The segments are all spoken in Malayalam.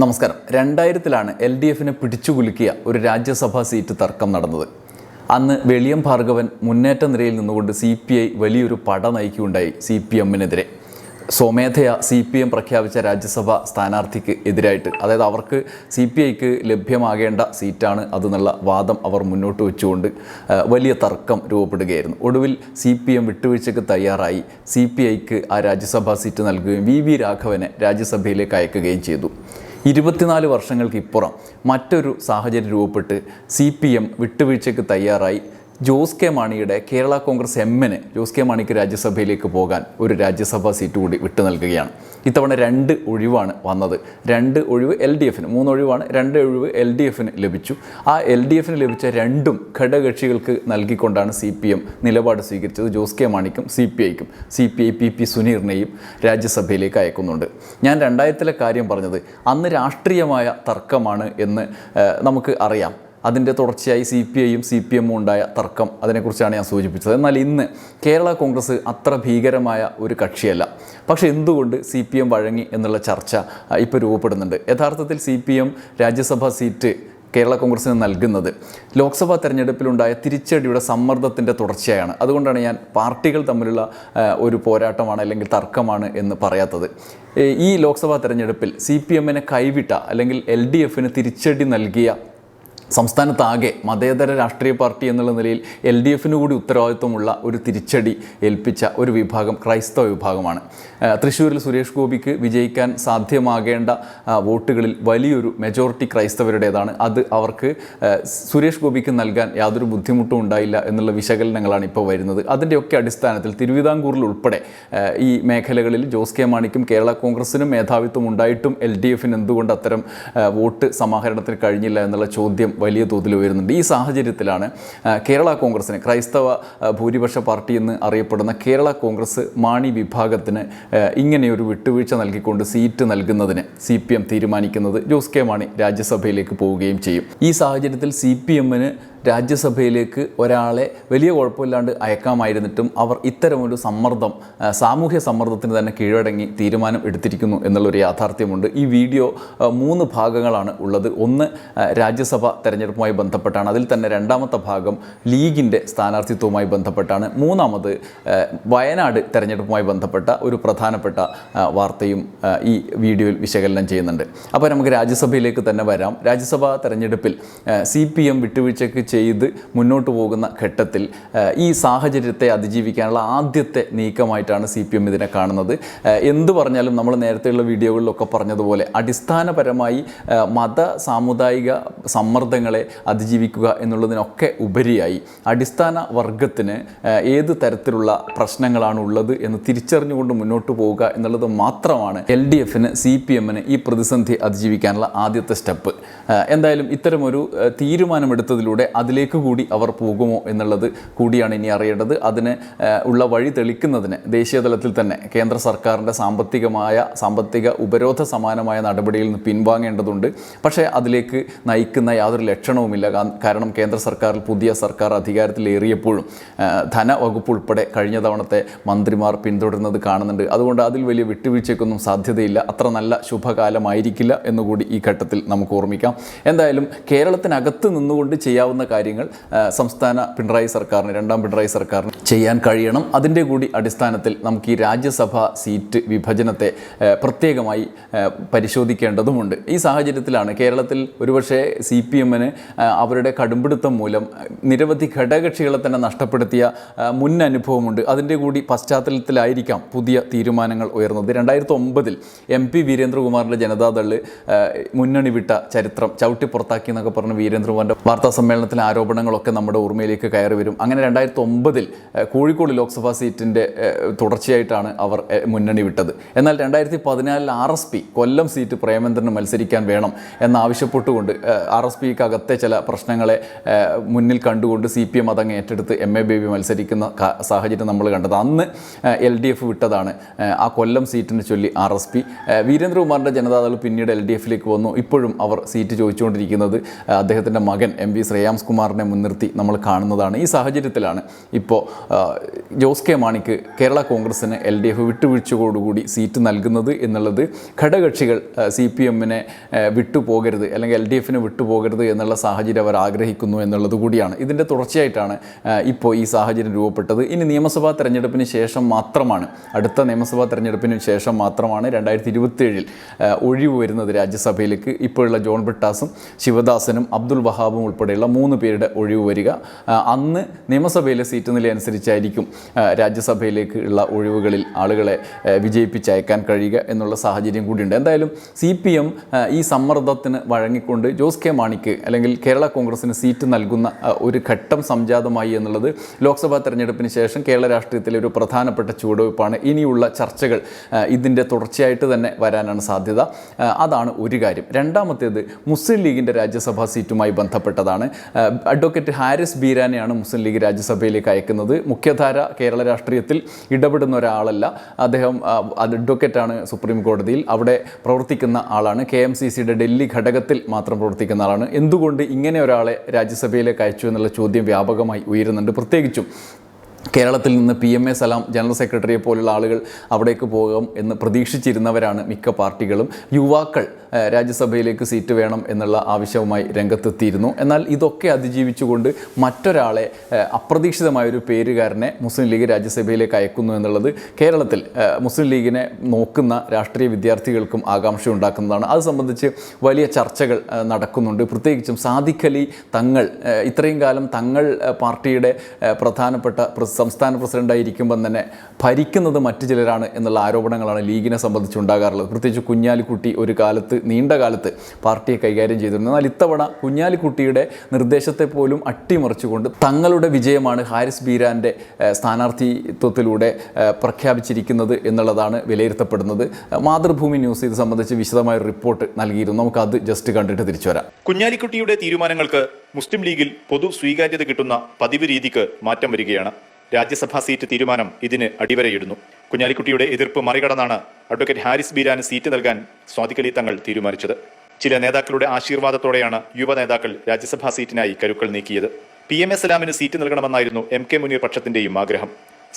നമസ്കാരം. രണ്ടായിരത്തിലാണ് എൽ ഡി എഫിനെ പിടിച്ചുകുലുക്കിയ ഒരു രാജ്യസഭാ സീറ്റ് തർക്കം നടന്നത്. അന്ന് വെളിയം ഭാർഗവൻ മുന്നേറ്റ നിരയിൽ നിന്നുകൊണ്ട് സി പി ഐ വലിയൊരു പട നയിക്കുകയുണ്ടായി സി പി എമ്മിനെതിരെ. സ്വമേധയ സി പി എം പ്രഖ്യാപിച്ച രാജ്യസഭാ സ്ഥാനാർത്ഥിക്ക് എതിരായിട്ട്. അതായത് അവർക്ക് സി പി ഐക്ക് ലഭ്യമാകേണ്ട സീറ്റാണ് അതെന്നുള്ള വാദം അവർ മുന്നോട്ട് വെച്ചുകൊണ്ട് വലിയ തർക്കം രൂപപ്പെടുകയായിരുന്നു. ഒടുവിൽ സി പി എം വിട്ടുവീഴ്ചയ്ക്ക് തയ്യാറായി സി പി ഐക്ക് ആ രാജ്യസഭാ സീറ്റ് നൽകുകയും വി വി രാഘവനെ രാജ്യസഭയിലേക്ക് അയക്കുകയും ചെയ്തു. ഇരുപത്തിനാല് വർഷങ്ങൾക്ക് ഇപ്പുറം മറ്റൊരു സാഹചര്യം രൂപപ്പെട്ട് സി പി എം വിട്ടുവീഴ്ചയ്ക്ക് തയ്യാറായി. ജോസ് കെ മാണിയുടെ കേരള കോൺഗ്രസ് എമ്മിന് ജോസ് കെ മാണിക്ക് രാജ്യസഭയിലേക്ക് പോകാൻ ഒരു രാജ്യസഭാ സീറ്റ് കൂടി വിട്ടു നൽകുകയാണ്. ഇത്തവണ രണ്ട് ഒഴിവാണ് വന്നത്. രണ്ട് ഒഴിവ് എൽ ഡി എഫിന് മൂന്ന് ഒഴിവാണ് രണ്ട് ഒഴിവ് എൽ ഡി എഫിന് ലഭിച്ചു. ആ എൽ ഡി എഫിന് ലഭിച്ച രണ്ടും ഘടകകക്ഷികൾക്ക് നൽകിക്കൊണ്ടാണ് സി പി എം നിലപാട് സ്വീകരിച്ചത് ജോസ് കെ മാണിക്കും C P ഐക്കും C P I P P സുനീറിനെയും രാജ്യസഭയിലേക്ക് അയക്കുന്നുണ്ട്. ഞാൻ രണ്ടായിരത്തിലെ കാര്യം പറഞ്ഞത് അന്ന് രാഷ്ട്രീയമായ തർക്കമാണ് എന്ന് നമുക്ക് അറിയാം. അതിന്റെ തുടർച്ചയായി സി പി ഐയും സി പി എമ്മും ഉണ്ടായ തർക്കം അതിനെക്കുറിച്ചാണ് ഞാൻ സൂചിപ്പിച്ചത്. എന്നാൽ ഇന്ന് കേരള കോൺഗ്രസ് അത്ര ഭീകരമായ ഒരു കക്ഷിയല്ല. പക്ഷേ എന്തുകൊണ്ട് സി പി എം വഴങ്ങി എന്നുള്ള ചർച്ച ഇപ്പോൾ രൂപപ്പെടുന്നുണ്ട്. യഥാർത്ഥത്തിൽ സി പി എം രാജ്യസഭാ സീറ്റ് കേരള കോൺഗ്രസിന് നൽകുന്നത് ലോക്സഭാ തെരഞ്ഞെടുപ്പിലുണ്ടായ തിരിച്ചടിയുടെ സമ്മർദ്ദത്തിന്റെ തുടർച്ചയാണ്. അതുകൊണ്ടാണ് ഞാൻ പാർട്ടികൾ തമ്മിലുള്ള ഒരു പോരാട്ടമാണ് അല്ലെങ്കിൽ തർക്കമാണ് എന്ന് പറയാത്തത്. ഈ ലോക്സഭാ തെരഞ്ഞെടുപ്പിൽ സി പി എമ്മിനെ കൈവിട്ട അല്ലെങ്കിൽ എൽ ഡി എഫിന് തിരിച്ചടി നൽകിയ സംസ്ഥാനത്താകെ മതേതര രാഷ്ട്രീയ പാർട്ടി എന്നുള്ള നിലയിൽ എൽ ഡി എഫിന് കൂടി ഉത്തരവാദിത്വമുള്ള ഒരു തിരിച്ചടി ഏൽപ്പിച്ച ഒരു വിഭാഗം ക്രൈസ്തവ വിഭാഗമാണ്. തൃശ്ശൂരിൽ സുരേഷ് ഗോപിക്ക് വിജയിക്കാൻ സാധ്യമാകേണ്ട വോട്ടുകളിൽ വലിയൊരു മെജോറിറ്റി ക്രൈസ്തവരുടേതാണ്. അത് അവർക്ക് സുരേഷ് ഗോപിക്ക് നൽകാൻ യാതൊരു ബുദ്ധിമുട്ടും ഉണ്ടായില്ല എന്നുള്ള വിശകലനങ്ങളാണ് ഇപ്പോൾ വരുന്നത്. അതിന്റെയൊക്കെ അടിസ്ഥാനത്തിൽ തിരുവിതാംകൂറിൽ ഉൾപ്പെടെ ഈ മേഖലകളിൽ ജോസ് കെ മാണിക്കും കേരള കോൺഗ്രസിനും മേധാവിത്വം ഉണ്ടായിട്ടും എൽ ഡി എഫിന് എന്തുകൊണ്ട് അത്തരം വോട്ട് സമാഹരണത്തിന് കഴിഞ്ഞില്ല എന്നുള്ള ചോദ്യം വലിയ തോതിൽ ഉയരുന്നുണ്ട്. ഈ സാഹചര്യത്തിലാണ് കേരള കോൺഗ്രസിന് ക്രൈസ്തവ ഭൂരിപക്ഷ പാർട്ടി എന്ന് അറിയപ്പെടുന്ന കേരള കോൺഗ്രസ് മാണി വിഭാഗത്തിന് ഇങ്ങനെയൊരു വിട്ടുവീഴ്ച നൽകിക്കൊണ്ട് സീറ്റ് നൽകുന്നതിന് സി പി എം തീരുമാനിക്കുന്നത് ജോസ് കെ മാണി രാജ്യസഭയിലേക്ക് പോവുകയും ചെയ്യും. ഈ സാഹചര്യത്തിൽ സി പി എമ്മിന് രാജ്യസഭയിലേക്ക് ഒരാളെ വലിയ കുഴപ്പമില്ലാണ്ട് അയക്കാമായിരുന്നിട്ടും അവർ ഇത്തരമൊരു സമ്മർദ്ദം സാമൂഹ്യ സമ്മർദ്ദത്തിന് തന്നെ കീഴടങ്ങി തീരുമാനം എടുത്തിരിക്കുന്നു എന്നുള്ളൊരു യാഥാർത്ഥ്യമുണ്ട്. ഈ വീഡിയോ മൂന്ന് ഭാഗങ്ങളാണ് ഉള്ളത്. ഒന്ന് രാജ്യസഭ തെരഞ്ഞെടുപ്പുമായി ബന്ധപ്പെട്ടാണ്. അതിൽ തന്നെ രണ്ടാമത്തെ ഭാഗം ലീഗിന്റെ സ്ഥാനാർത്ഥിത്വവുമായി ബന്ധപ്പെട്ടാണ്. മൂന്നാമത് വയനാട് തെരഞ്ഞെടുപ്പുമായി ബന്ധപ്പെട്ട ഒരു പ്രധാനപ്പെട്ട വാർത്തയും ഈ വീഡിയോയിൽ വിശകലനം ചെയ്യുന്നുണ്ട്. അപ്പോൾ നമുക്ക് രാജ്യസഭയിലേക്ക് തന്നെ വരാം. രാജ്യസഭാ തെരഞ്ഞെടുപ്പിൽ സി പി എം വിട്ടുവീഴ്ചയ്ക്ക് ചെയ്ത് മുന്നോട്ട് പോകുന്ന ഘട്ടത്തിൽ ഈ സാഹചര്യത്തെ അതിജീവിക്കാനുള്ള ആദ്യത്തെ നീക്കമായിട്ടാണ് സി പി എം ഇതിനെ കാണുന്നത്. എന്തു പറഞ്ഞാലും നമ്മൾ നേരത്തെയുള്ള വീഡിയോകളിലൊക്കെ പറഞ്ഞതുപോലെ അടിസ്ഥാനപരമായി മത സാമുദായിക സമ്മർദ്ദങ്ങളെ അതിജീവിക്കുക എന്നുള്ളതിനൊക്കെ ഉപരിയായി അടിസ്ഥാന വർഗത്തിന് ഏത് തരത്തിലുള്ള പ്രശ്നങ്ങളാണ് ഉള്ളത് എന്ന് തിരിച്ചറിഞ്ഞുകൊണ്ട് മുന്നോട്ട് പോവുക എന്നുള്ളത് മാത്രമാണ് എൽ ഡി എഫിന് സി പി എമ്മിന് ഈ പ്രതിസന്ധി അതിജീവിക്കാനുള്ള ആദ്യത്തെ സ്റ്റെപ്പ്. എന്തായാലും ഇത്തരമൊരു തീരുമാനമെടുത്തതിലൂടെ അതിലേക്ക് കൂടി അവർ പോകുമോ എന്നുള്ളത് കൂടിയാണ് ഇനി അറിയേണ്ടത്. അതിന് ഉള്ള വഴി തെളിക്കുന്നതിന് ദേശീയ തലത്തിൽ തന്നെ കേന്ദ്ര സർക്കാരിന്റെ സാമ്പത്തികമായ സാമ്പത്തിക ഉപരോധ സമാനമായ നടപടിയിൽ നിന്ന് പിൻവാങ്ങേണ്ടതുണ്ട്. പക്ഷേ അതിലേക്ക് നയിക്കുന്ന യാതൊരു ലക്ഷണവുമില്ല. കാരണം കേന്ദ്ര സർക്കാരിൽ പുതിയ സർക്കാർ അധികാരത്തിലേറിയപ്പോഴും ധനവകുപ്പ് ഉൾപ്പെടെ കഴിഞ്ഞ തവണത്തെ മന്ത്രിമാർ പിന്തുടരുന്നത് കാണുന്നുണ്ട്. അതുകൊണ്ട് അതിൽ വലിയ വിട്ടുവീഴ്ചയ്ക്കൊന്നും സാധ്യതയില്ല. അത്ര നല്ല ശുഭകാലമായിരിക്കില്ല എന്നുകൂടി ഈ ഘട്ടത്തിൽ നമുക്ക് ഓർമ്മിക്കാം. എന്തായാലും കേരളത്തിനകത്ത് നിന്നുകൊണ്ട് ചെയ്യാവുന്ന കാര്യങ്ങൾ സംസ്ഥാന പിണറായി സർക്കാരിന് രണ്ടാം പിണറായി സർക്കാരിന് ചെയ്യാൻ കഴിയണം. അതിന്റെ കൂടി അടിസ്ഥാനത്തിൽ നമുക്ക് ഈ രാജ്യസഭാ സീറ്റ് വിഭജനത്തെ പ്രത്യേകമായി പരിശോധിക്കേണ്ടതുമുണ്ട്. ഈ സാഹചര്യത്തിലാണ് കേരളത്തിൽ ഒരുപക്ഷെ സി പി എമ്മിന് അവരുടെ കടുംപിടുത്തം മൂലം നിരവധി ഘടകകക്ഷികളെ തന്നെ നഷ്ടപ്പെടുത്തിയ മുൻ അനുഭവമുണ്ട് അതിന്റെ കൂടി പശ്ചാത്തലത്തിലായിരിക്കാം പുതിയ തീരുമാനങ്ങൾ ഉയർന്നത്. രണ്ടായിരത്തി ഒമ്പതിൽ എം പി വീരേന്ദ്രകുമാറിന്റെ ജനതാദൾ മുന്നണി വിട്ട ചരിത്രം ചവിട്ടി പുറത്താക്കി എന്നൊക്കെ പറഞ്ഞ് വീരേന്ദ്രകുമാറിന്റെ വാർത്താ സമ്മേളനത്തിലെ ആരോപണങ്ങളൊക്കെ നമ്മുടെ ഓർമ്മയിലേക്ക് കയറി വരും. അങ്ങനെ രണ്ടായിരത്തി ഒമ്പതിൽ കോഴിക്കോട് ലോക്സഭാ സീറ്റിന്റെ തുടർച്ചയായിട്ടാണ് അവർ മുന്നണി വിട്ടത്. എന്നാൽ രണ്ടായിരത്തി പതിനാലിൽ R S P Kollam seat പ്രേമേന്ദ്രന് മത്സരിക്കാൻ വേണം എന്നാവശ്യപ്പെട്ടുകൊണ്ട് ആർ എസ് പിക്ക് അകത്തെ ചില പ്രശ്നങ്ങളെ മുന്നിൽ കണ്ടുകൊണ്ട് സി പി എം അതങ്ങ് ഏറ്റെടുത്ത് എം എ ബേബി മത്സരിക്കുന്ന സാഹചര്യം നമ്മൾ കണ്ടത്. അന്ന് എൽ ഡി എഫ് വിട്ടതാണ് ആ കൊല്ലം സീറ്റിനെ ചൊല്ലി ആർ എസ് പി. വീരേന്ദ്രകുമാറിന്റെ ജനതാദൾ പിന്നീട് എൽ ഡി എഫിലേക്ക് വന്നു. ഇപ്പോഴും അവർ സീറ്റ് ചോദിച്ചുകൊണ്ടിരിക്കുന്നത് അദ്ദേഹത്തിന്റെ മകൻ എം വി ശ്രേയാംസ് കുമാറിനെ മുൻനിർത്തി നമ്മൾ കാണുന്നതാണ് ഈ സാഹചര്യത്തിലാണ് ഇപ്പോൾ ജോസ് കെ മാണിക്ക് കേരള കോൺഗ്രസിന് എൽ ഡി എഫ് വിട്ടുവീഴ്ചയോടുകൂടി സീറ്റ് നൽകുന്നത് എന്നുള്ളത് ഘടകകക്ഷികൾ സി പി എമ്മിനെ വിട്ടുപോകരുത് അല്ലെങ്കിൽ എൽ ഡി എഫിന് വിട്ടുപോകരുത് എന്നുള്ള സാഹചര്യം അവർ ആഗ്രഹിക്കുന്നു എന്നുള്ളത് കൂടിയാണ്. ഇതിന്റെ തുടർച്ചയായിട്ടാണ് ഇപ്പോൾ ഈ സാഹചര്യം രൂപപ്പെട്ടത്. ഇനി നിയമസഭാ തെരഞ്ഞെടുപ്പിന് ശേഷം മാത്രമാണ് അടുത്ത നിയമസഭാ തെരഞ്ഞെടുപ്പിന് ശേഷം മാത്രമാണ് രണ്ടായിരത്തി ഇരുപത്തിയേഴിൽ ഒഴിവ് വരുന്നത് രാജ്യസഭയിലേക്ക്. ഇപ്പോഴുള്ള ജോൺ ബ്രിട്ടാസും ശിവദാസനും അബ്ദുൾ വഹാബും ഉൾപ്പെടെയുള്ള മൂന്ന് പേരുടെ ഒഴിവ് വരിക. അന്ന് നിയമസഭയിലെ സീറ്റ് നില അനുസരിച്ചായിരിക്കും രാജ്യസഭയിലേക്ക് ഉള്ള ഒഴിവുകളിൽ ആളുകളെ വിജയിപ്പിച്ചയക്കാൻ കഴിയുക എന്നുള്ള സാഹചര്യം കൂടിയുണ്ട്. എന്തായാലും സി പി എം ഈ സമ്മർദ്ദത്തിന് വഴങ്ങിക്കൊണ്ട് ജോസ് കെ മാണിക്ക് അല്ലെങ്കിൽ കേരള കോൺഗ്രസിന് സീറ്റ് നൽകുന്ന ഒരു ഘട്ടം സംജാതമായി എന്നുള്ളത് ലോക്സഭാ തെരഞ്ഞെടുപ്പിന് ശേഷം കേരള രാഷ്ട്രീയത്തിലെ ഒരു പ്രധാനപ്പെട്ട ചുവടുവയ്പ്പാണ് ഇനിയുള്ള ചർച്ചകൾ ഇതിന്റെ തുടർച്ചയായിട്ട് തന്നെ വരാനാണ് സാധ്യത. അതാണ് ഒരു കാര്യം. രണ്ടാമത്തേത് മുസ്ലിം ലീഗിന്റെ രാജ്യസഭാ സീറ്റുമായി ബന്ധപ്പെട്ടതാണ്. അഡ്വക്കേറ്റ് ഹാരിസ് ബീരാനെയാണ് മുസ്ലിം ലീഗ് രാജ്യസഭയിലേക്ക് അയക്കുന്നത്. മുഖ്യധാര കേരള രാഷ്ട്രീയത്തിൽ ഇടപെടുന്ന ഒരാളല്ല. അദ്ദേഹം അഡ്വക്കേറ്റാണ് സുപ്രീം കോടതിയിൽ. അവിടെ പ്രവർത്തിക്കുന്ന ആളാണ്. കെ എം സി സിയുടെ ഡൽഹി ഘടകത്തിൽ മാത്രം പ്രവർത്തിക്കുന്ന ആളാണ്. എന്തുകൊണ്ട് ഇങ്ങനെ ഒരാളെ രാജ്യസഭയിലേക്ക് അയച്ചു എന്നുള്ള ചോദ്യം വ്യാപകമായി ഉയരുന്നുണ്ട്. പ്രത്യേകിച്ചും കേരളത്തിൽ നിന്ന് P M A Salam general സെക്രട്ടറിയെ പോലുള്ള ആളുകൾ അവിടേക്ക് പോകും എന്ന് പ്രതീക്ഷിച്ചിരുന്നവരാണ് മിക്ക പാർട്ടികളും. യുവാക്കൾ രാജ്യസഭയിലേക്ക് സീറ്റ് വേണം എന്നുള്ള ആവശ്യവുമായി രംഗത്തെത്തിയിരുന്നു. എന്നാൽ ഇതൊക്കെ അതിജീവിച്ചുകൊണ്ട് മറ്റൊരാളെ അപ്രതീക്ഷിതമായൊരു പേരുകാരനെ മുസ്ലിം ലീഗ് രാജ്യസഭയിലേക്ക് അയക്കുന്നു എന്നുള്ളത് കേരളത്തിൽ മുസ്ലിം ലീഗിനെ നോക്കുന്ന രാഷ്ട്രീയ വിദ്യാർത്ഥികൾക്കും ആകാംക്ഷ ഉണ്ടാക്കുന്നതാണ് അത് സംബന്ധിച്ച് വലിയ ചർച്ചകൾ നടക്കുന്നുണ്ട്. പ്രത്യേകിച്ചും സാദിഖലി തങ്ങൾ ഇത്രയും കാലം തങ്ങൾ പാർട്ടിയുടെ പ്രധാനപ്പെട്ട പ്രസ് സംസ്ഥാന പ്രസിഡന്റായിരിക്കുമ്പം തന്നെ ഭരിക്കുന്നത് മറ്റു ചിലരാണ് എന്നുള്ള ആരോപണങ്ങളാണ് ലീഗിനെ സംബന്ധിച്ചുണ്ടാകാറുള്ളത് പ്രത്യേകിച്ച് കുഞ്ഞാലിക്കുട്ടി ഒരു കാലത്ത് നീണ്ട കാലത്ത് പാർട്ടിയെ കൈകാര്യം ചെയ്തിരുന്നു. എന്നാൽ ഇത്തവണ കുഞ്ഞാലിക്കുട്ടിയുടെ നിർദ്ദേശത്തെ പോലും അട്ടിമറിച്ചുകൊണ്ട് തങ്ങളുടെ വിജയമാണ് ഹാരിസ് ബീരാന്റെ സ്ഥാനാർത്ഥിത്വത്തിലൂടെ പ്രഖ്യാപിച്ചിരിക്കുന്നത് എന്നുള്ളതാണ് വിലയിരുത്തപ്പെടുന്നത്. മാതൃഭൂമി ന്യൂസ് ഇത് സംബന്ധിച്ച് വിശദമായ റിപ്പോർട്ട് നൽകിയിരുന്നു. നമുക്കത് ജസ്റ്റ് കണ്ടിട്ട് തിരിച്ചു വരാം. കുഞ്ഞാലിക്കുട്ടിയുടെ തീരുമാനങ്ങൾക്ക് മുസ്ലിം ലീഗിൽ പൊതു സ്വീകാര്യത കിട്ടുന്ന പതിവ് രീതിക്ക് മാറ്റം വരികയാണ്. രാജ്യസഭാ സീറ്റ് തീരുമാനം ഇതിന് അടിവരയിടുന്നു. കുഞ്ഞാലിക്കുട്ടിയുടെ എതിർപ്പ് മറികടന്നാണ് അഡ്വക്കേറ്റ് ഹാരിസ് ബീരാന് സീറ്റ് നൽകാൻ സ്വാതികലി തങ്ങൾ തീരുമാനിച്ചത്. ചില നേതാക്കളുടെ ആശീർവാദത്തോടെയാണ് യുവ നേതാക്കൾ രാജ്യസഭാ സീറ്റിനായി കരുക്കൾ നീക്കിയത്. പി എം എസ് സലാമിന് സീറ്റ് നൽകണമെന്നായിരുന്നു എം കെ മുനീർ പക്ഷത്തിന്റെയും ആഗ്രഹം.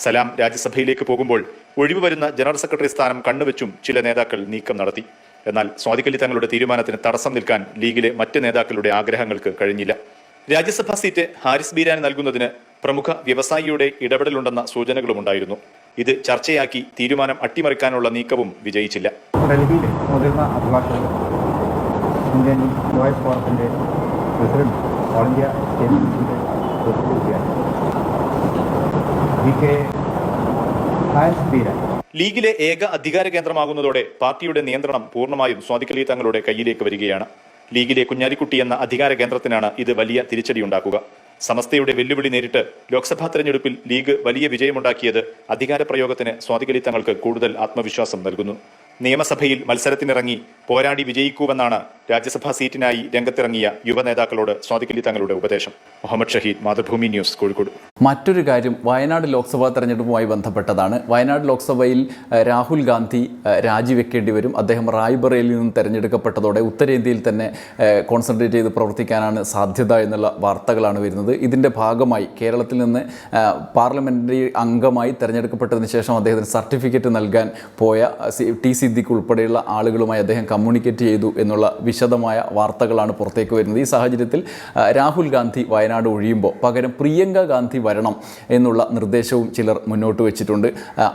സലാം രാജ്യസഭയിലേക്ക് പോകുമ്പോൾ ഒഴിവ് വരുന്ന ജനറൽ സെക്രട്ടറി സ്ഥാനം കണ്ണുവെച്ചും ചില നേതാക്കൾ നീക്കം നടത്തി. എന്നാൽ സ്വാതികലി തങ്ങളുടെ തീരുമാനത്തിന് തടസ്സം നിൽക്കാൻ ലീഗിലെ മറ്റ് നേതാക്കളുടെ ആഗ്രഹങ്ങൾക്ക് കഴിഞ്ഞില്ല. രാജ്യസഭാ സീറ്റ് ഹാരിസ് ബീരാന് നൽകുന്നതിന് പ്രമുഖ വ്യവസായിയുടെ ഇടപെടലുണ്ടെന്ന സൂചനകളുമുണ്ടായിരുന്നു ഇത് ചർച്ചയാക്കി തീരുമാനം അട്ടിമറിക്കാനുള്ള നീക്കവും വിജയിച്ചില്ല. ഡൽഹിയിലെ മുതിർന്ന ഹാരിസ് ബീരാൻ. ലീഗിലെ ഏക അധികാര കേന്ദ്രമാകുന്നതോടെ പാർട്ടിയുടെ നിയന്ത്രണം പൂർണമായും സ്വാതികലി തങ്ങളുടെ കയ്യിലേക്ക് വരികയാണ്. ലീഗിലെ കുഞ്ഞാലിക്കുട്ടി എന്ന അധികാര കേന്ദ്രത്തിനാണ് ഇത് വലിയ തിരിച്ചടിയുണ്ടാക്കുക. സമസ്തയുടെ വെല്ലുവിളി നേരിട്ട് ലോക്സഭാ തെരഞ്ഞെടുപ്പിൽ ലീഗ് വലിയ വിജയമുണ്ടാക്കിയത് അധികാര പ്രയോഗത്തിന് സ്വാതികലി തങ്ങൾക്ക് കൂടുതൽ ആത്മവിശ്വാസം നൽകുന്നു. നിയമസഭയിൽ മത്സരത്തിനിറങ്ങി പോരാടി വിജയിക്കൂവെന്നാണ് രാജ്യസഭാ സീറ്റിനായി രംഗത്തിറങ്ങിയ യുവനേതാക്കളോട് സ്വാതികലി തങ്ങളുടെ ഉപദേശം. മുഹമ്മദ് ഷഹീദ് മാതൃഭൂമി ന്യൂസ് കോഴിക്കോട്. മറ്റൊരു കാര്യം വയനാട് ലോക്സഭാ തെരഞ്ഞെടുപ്പുമായി ബന്ധപ്പെട്ടതാണ്. വയനാട് ലോക്സഭയിൽ രാഹുൽ ഗാന്ധി രാജിവെക്കേണ്ടി വരും. അദ്ദേഹം റായ്ബറയിൽ നിന്നും തെരഞ്ഞെടുക്കപ്പെട്ടതോടെ ഉത്തരേന്ത്യയിൽ തന്നെ കോൺസെൻട്രേറ്റ് ചെയ്ത് പ്രവർത്തിക്കാനാണ് സാധ്യത എന്നുള്ള വാർത്തകളാണ് വരുന്നത്. ഇതിന്റെ ഭാഗമായി കേരളത്തിൽ നിന്ന് പാർലമെന്ററി അംഗമായി തെരഞ്ഞെടുക്കപ്പെട്ടതിന് ശേഷം അദ്ദേഹത്തിന് സർട്ടിഫിക്കറ്റ് നൽകാൻ പോയ ടി സിദ്ദിഖ് ഉൾപ്പെടെയുള്ള ആളുകളുമായി അദ്ദേഹം കമ്മ്യൂണിക്കേറ്റ് ചെയ്തു എന്നുള്ള വിശദമായ വാർത്തകളാണ് പുറത്തേക്ക് വരുന്നത്. ഈ സാഹചര്യത്തിൽ രാഹുൽ ഗാന്ധി വയനാട് ഒഴിയുമ്പോൾ പകരം പ്രിയങ്ക ഗാന്ധി വരണം എന്നുള്ള നിർദ്ദേശവും ചിലർ മുന്നോട്ട് വെച്ചിട്ടുണ്ട്.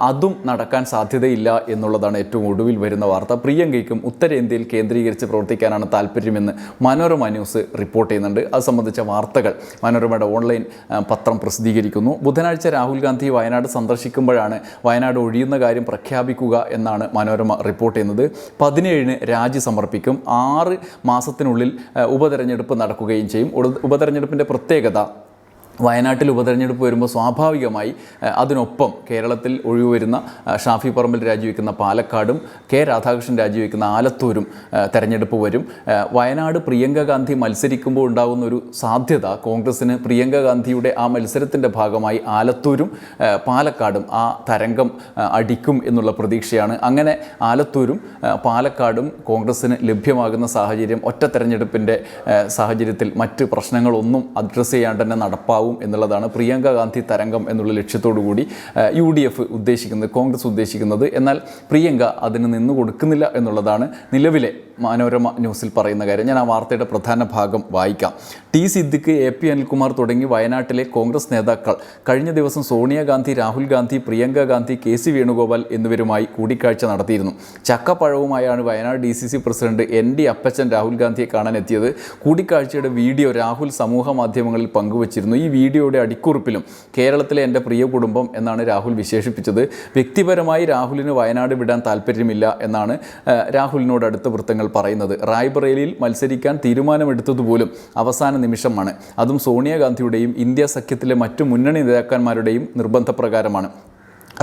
അതും നടക്കാൻ സാധ്യതയില്ല എന്നുള്ളതാണ് ഏറ്റവും ഒടുവിൽ വരുന്ന വാർത്ത. പ്രിയങ്കയ്ക്കും ഉത്തരേന്ത്യയിൽ കേന്ദ്രീകരിച്ച് പ്രവർത്തിക്കാനാണ് താല്പര്യമെന്ന് മനോരമ ന്യൂസ് റിപ്പോർട്ട് ചെയ്യുന്നുണ്ട്. അത് സംബന്ധിച്ച വാർത്തകൾ മനോരമയുടെ ഓൺലൈൻ പത്രം പ്രസിദ്ധീകരിക്കുന്നു. ബുധനാഴ്ച രാഹുൽ ഗാന്ധി വയനാട് സന്ദർശിക്കുമ്പോഴാണ് വയനാട് ഒഴിയുന്ന കാര്യം പ്രഖ്യാപിക്കുക എന്നാണ് മനോരമ റിപ്പോർട്ട് ചെയ്യുന്നത്. പതിനേഴിന് രാജി സമർപ്പിക്കും. ആറ് മാസത്തിനുള്ളിൽ ഉപതെരഞ്ഞെടുപ്പ് നടക്കുകയും ചെയ്യും. ഉപതെരഞ്ഞെടുപ്പിന്റെ പ്രത്യേകത വയനാട്ടിൽ ഉപതെരഞ്ഞെടുപ്പ് വരുമ്പോൾ സ്വാഭാവികമായി അതിനൊപ്പം കേരളത്തിൽ ഒഴിവ് വരുന്ന ഷാഫി പറമ്പിൽ രാജിവെക്കുന്ന പാലക്കാടും കെ രാധാകൃഷ്ണൻ രാജിവെക്കുന്ന ആലത്തൂരും തെരഞ്ഞെടുപ്പ് വരും. വയനാട് പ്രിയങ്ക ഗാന്ധി മത്സരിക്കുമ്പോൾ ഉണ്ടാകുന്ന ഒരു സാധ്യത കോൺഗ്രസിന് പ്രിയങ്ക ഗാന്ധിയുടെ ആ മത്സരത്തിന്റെ ഭാഗമായി ആലത്തൂരും പാലക്കാടും ആ തരംഗം അടിക്കും എന്നുള്ള പ്രതീക്ഷയാണ്. അങ്ങനെ ആലത്തൂരും പാലക്കാടും കോൺഗ്രസിന് ലഭ്യമാകുന്ന സാഹചര്യം ഒറ്റ തെരഞ്ഞെടുപ്പിന്റെ സാഹചര്യത്തിൽ മറ്റ് പ്രശ്നങ്ങളൊന്നും അഡ്രസ്സ് ചെയ്യാണ്ട് തന്നെ നടപ്പാവും എന്നുള്ളതാണ് പ്രിയങ്ക ഗാന്ധി തരംഗം എന്നുള്ള കൂടി യു ഡി എഫ് ഉദ്ദേശിക്കുന്നത് കോൺഗ്രസ് ഉദ്ദേശിക്കുന്നത്. എന്നാൽ പ്രിയങ്ക അതിന് നിന്ന് കൊടുക്കുന്നില്ല എന്നുള്ളതാണ് നിലവിലെ മനോരമ ന്യൂസിൽ പറയുന്ന കാര്യം. ഞാൻ ആ വാർത്തയുടെ പ്രധാന ഭാഗം വായിക്കാം. T Siddique A P Anilkumar തുടങ്ങി വയനാട്ടിലെ കോൺഗ്രസ് നേതാക്കൾ. കഴിഞ്ഞ ദിവസം സോണിയാഗാന്ധി രാഹുൽ ഗാന്ധി പ്രിയങ്ക ഗാന്ധി കെ സി വേണുഗോപാൽ എന്നിവരുമായി കൂടിക്കാഴ്ച നടത്തിയിരുന്നു. ചക്കപ്പഴവുമായാണ് Wayanad D C C president N D Appachan Rahul ഗാന്ധിയെ കാണാൻ എത്തിയത് കൂടിക്കാഴ്ചയുടെ വീഡിയോ രാഹുൽ സമൂഹ മാധ്യമങ്ങളിൽ പങ്കുവച്ചിരുന്നു. ഈ വീഡിയോയുടെ അടിക്കുറിപ്പിലും കേരളത്തിലെ എന്റെ പ്രിയ കുടുംബം എന്നാണ് രാഹുൽ വിശേഷിപ്പിച്ചത്. വ്യക്തിപരമായി രാഹുലിന് വയനാട് വിടാൻ താല്പര്യമില്ല എന്നാണ് രാഹുലിനോട് അടുത്ത വൃത്തങ്ങൾ പറയുന്നത്. റായ്ബറേലിയിൽ മത്സരിക്കാൻ തീരുമാനമെടുത്തതുപോലും അവസാന നിമിഷമാണ്. അതും സോണിയാഗാന്ധിയുടെയും ഇന്ത്യ സഖ്യത്തിലെ മറ്റു മുന്നണി നേതാക്കന്മാരുടെയും നിർബന്ധപ്രകാരമാണ്.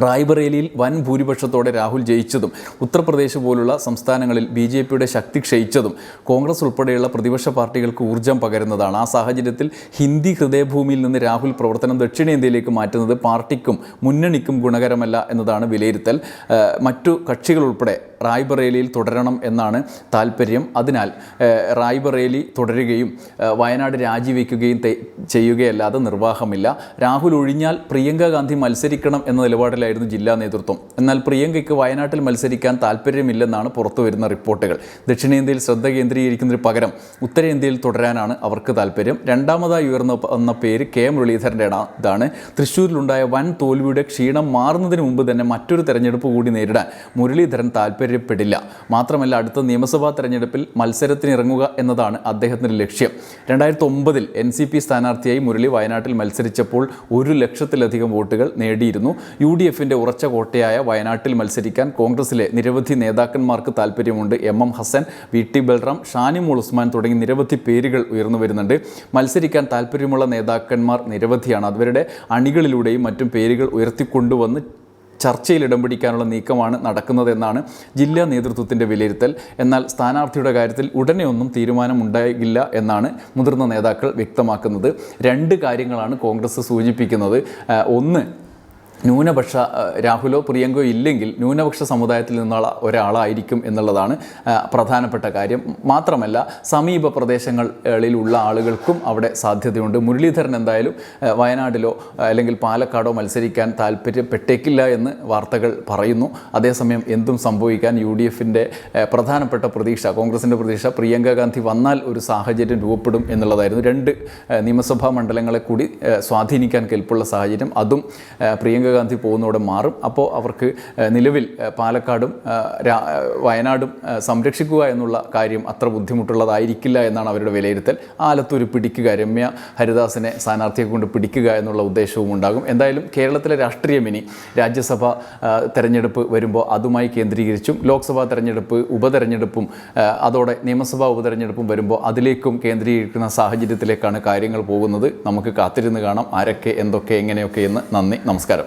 റായ്ബറേലിയിൽ വൻ ഭൂരിപക്ഷത്തോടെ രാഹുൽ ജയിച്ചതും ഉത്തർപ്രദേശ് പോലുള്ള സംസ്ഥാനങ്ങളിൽ ബി ജെ പിയുടെ ശക്തി ക്ഷയിച്ചതും കോൺഗ്രസ് ഉൾപ്പെടെയുള്ള പ്രതിപക്ഷ പാർട്ടികൾക്ക് ഊർജം പകരുന്നതാണ്. ആ സാഹചര്യത്തിൽ ഹിന്ദി ഹൃദയഭൂമിയിൽ നിന്ന് രാഹുൽ പ്രവർത്തനം ദക്ഷിണേന്ത്യയിലേക്ക് മാറ്റുന്നത് പാർട്ടിക്കും മുന്നണിക്കും ഗുണകരമല്ല എന്നതാണ് വിലയിരുത്തൽ. മറ്റു കക്ഷികൾ ഉൾപ്പെടെ റായ്ബറേലിയിൽ തുടരണം എന്നാണ് താല്പര്യം അതിനാൽ റായ്ബറേലി തുടരുകയും വയനാട് രാജിവെക്കുകയും ചെയ്യുകയല്ലാതെ നിർവാഹമില്ല. രാഹുൽ ഒഴിഞ്ഞാൽ പ്രിയങ്ക ഗാന്ധി മത്സരിക്കണം എന്ന നിലപാടിലായിരുന്നു ജില്ലാ നേതൃത്വം. എന്നാൽ പ്രിയങ്കയ്ക്ക് വയനാട്ടിൽ മത്സരിക്കാൻ താല്പര്യമില്ലെന്നാണ് പുറത്തു വരുന്ന റിപ്പോർട്ടുകൾ. ദക്ഷിണേന്ത്യയിൽ ശ്രദ്ധ കേന്ദ്രീകരിക്കുന്നതിന് പകരം ഉത്തരേന്ത്യയിൽ തുടരാനാണ് അവർക്ക് താല്പര്യം രണ്ടാമതായി ഉയർന്ന വന്ന പേര് കെ മുരളീധരന്റെ ഇതാണ്. തൃശ്ശൂരിലുണ്ടായ വൻ തോൽവിയുടെ ക്ഷീണം മാറുന്നതിന് മുമ്പ് തന്നെ മറ്റൊരു തെരഞ്ഞെടുപ്പ് കൂടി നേരിടാൻ മുരളീധരൻ താല്പര്യപ്പെടില്ല മാത്രമല്ല അടുത്ത നിയമസഭാ തെരഞ്ഞെടുപ്പിൽ മത്സരത്തിനിറങ്ങുക എന്നതാണ് അദ്ദേഹത്തിന്റെ ലക്ഷ്യം. രണ്ടായിരത്തി ഒമ്പതിൽ എൻ സി പി സ്ഥാനാർത്ഥിയായി മുരളി വയനാട്ടിൽ മത്സരിച്ചപ്പോൾ ഒരു ലക്ഷത്തിലധികം വോട്ടുകൾ നേടിയിരുന്നു. യു ഡി എഫിന്റെ ഉറച്ച കോട്ടയായ വയനാട്ടിൽ മത്സരിക്കാൻ കോൺഗ്രസിലെ നിരവധി നേതാക്കന്മാർക്ക് താല്പര്യമുണ്ട് M M Hassan V T Balram Shanimol Usman തുടങ്ങി നിരവധി പേരുകൾ ഉയർന്നു വരുന്നുണ്ട്. മത്സരിക്കാൻ താല്പര്യമുള്ള നേതാക്കന്മാർ നിരവധിയാണ്. അവരുടെ അണികളിലൂടെയും മറ്റും പേരുകൾ ഉയർത്തിക്കൊണ്ടുവന്ന് ചർച്ചയിൽ ഇടം പിടിക്കാനുള്ള നീക്കമാണ് നടക്കുന്നതെന്നാണ് ജില്ലാ നേതൃത്വത്തിന്റെ വിലയിരുത്തൽ. എന്നാൽ സ്ഥാനാർത്ഥിയുടെ കാര്യത്തിൽ ഉടനെ ഒന്നും തീരുമാനമുണ്ടായില്ല എന്നാണ് മുതിർന്ന നേതാക്കൾ വ്യക്തമാക്കുന്നത്. രണ്ട് കാര്യങ്ങളാണ് കോൺഗ്രസ് സൂചിപ്പിക്കുന്നത്. ഒന്ന് ന്യൂനപക്ഷ രാഹുലോ പ്രിയങ്കോ ഇല്ലെങ്കിൽ ന്യൂനപക്ഷ സമുദായത്തിൽ നിന്നുള്ള ഒരാളായിരിക്കും എന്നുള്ളതാണ് പ്രധാനപ്പെട്ട കാര്യം. മാത്രമല്ല സമീപ പ്രദേശങ്ങളിലുള്ള ആളുകൾക്കും അവിടെ സാധ്യതയുണ്ട്. മുരളീധരൻ എന്തായാലും വയനാട്ടിലോ അല്ലെങ്കിൽ പാലക്കാടോ മത്സരിക്കാൻ താല്പര്യപ്പെട്ടേക്കില്ല എന്ന് വാർത്തകൾ പറയുന്നു. അതേസമയം എന്തും സംഭവിക്കാൻ യു ഡി എഫിന്റെ പ്രധാനപ്പെട്ട പ്രതീക്ഷ കോൺഗ്രസിന്റെ പ്രതീക്ഷ പ്രിയങ്ക ഗാന്ധി വന്നാൽ ഒരു സാഹചര്യം രൂപപ്പെടും എന്നുള്ളതായിരുന്നു. രണ്ട് നിയമസഭാ മണ്ഡലങ്ങളെ കൂടി സ്വാധീനിക്കാൻ കെൽപ്പുള്ള സാഹചര്യം. അതും ആ, പ്രിയങ്ക ഗാന്ധി പോകുന്നതോടെ മാറും. അപ്പോൾ അവർക്ക് നിലവിൽ പാലക്കാടും വയനാടും സംരക്ഷിക്കുക എന്നുള്ള കാര്യം അത്ര ബുദ്ധിമുട്ടുള്ളതായിരിക്കില്ല എന്നാണ് അവരുടെ വിലയിരുത്തൽ. ആലത്തൂർ പിടിക്കുക രമ്യ ഹരിദാസിനെ സ്ഥാനാർത്ഥിയെ കൊണ്ട് പിടിക്കുക എന്നുള്ള ഉദ്ദേശവും ഉണ്ടാകും. എന്തായാലും കേരളത്തിലെ രാഷ്ട്രീയം ഇനി രാജ്യസഭ തെരഞ്ഞെടുപ്പ് വരുമ്പോൾ അതുമായി കേന്ദ്രീകരിച്ചും ലോക്സഭാ തെരഞ്ഞെടുപ്പ് ഉപതെരഞ്ഞെടുപ്പും അതോടെ നിയമസഭാ ഉപതെരഞ്ഞെടുപ്പും വരുമ്പോൾ അതിലേക്കും കേന്ദ്രീകരിക്കുന്ന സാഹചര്യത്തിലേക്കാണ് കാര്യങ്ങൾ പോകുന്നത്. നമുക്ക് കാത്തിരുന്ന് കാണാം ആരൊക്കെ എന്തൊക്കെ എങ്ങനെയൊക്കെ എന്ന്. നന്ദി നമസ്കാരം.